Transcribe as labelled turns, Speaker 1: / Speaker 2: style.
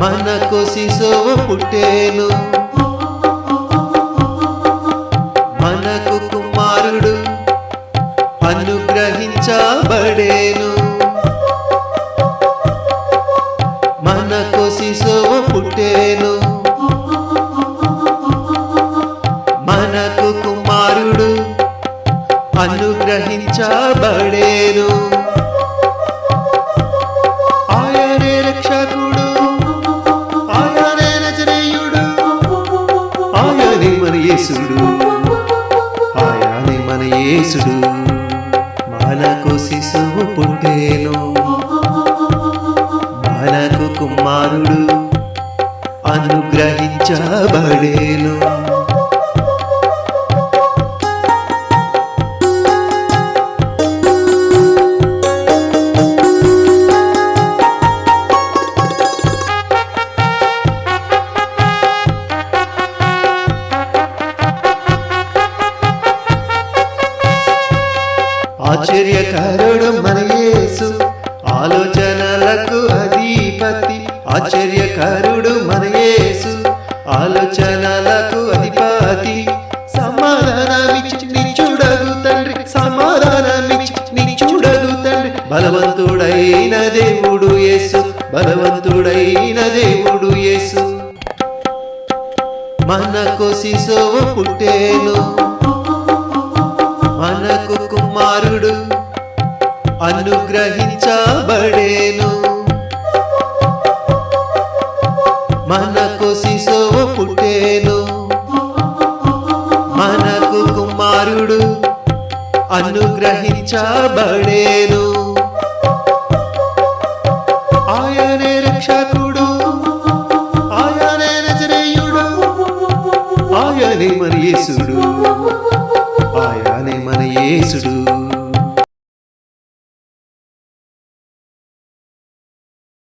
Speaker 1: మనకు శిశువు పుట్టేను మనకు కుమారుడు అనుగ్రహించబడేను. మనకు శిశువు పుట్టేను మనకు కుమారుడు అనుగ్రహించబడేను. యేసుడు. ఆయనే మన యేసుడు. మనకు శిశువు పుట్టేను. మనకు కుమారుడు. అనుగ్రహించబడేను. ఆశ్చర్యకరుడు మన యేసు. ఆలోచనలకు అధిపతి ఆశ్చర్యకరుడు మన యేసు. ఆలోచనలకు అధిపతి సమాధానమిచ్చి చూడదు తండ్రి సమాధానమిచ్చి చూడదు తండ్రి. బలవంతుడైన దేవుడు యేసు బలవంతుడైన దేవుడు యేసు. మనకు శిశువు పుట్టేను. మనకు కుమారుడు అనుగ్రహించబడేను. మనకు శిశువు పుట్టేను. మనకు కుమారుడు అనుగ్రహించబడేను. ఆయనే రక్షకుడు ఆయనే నజరేయుడు ఆయనే మన యేసుడు ఆయనే మన యేసుడు.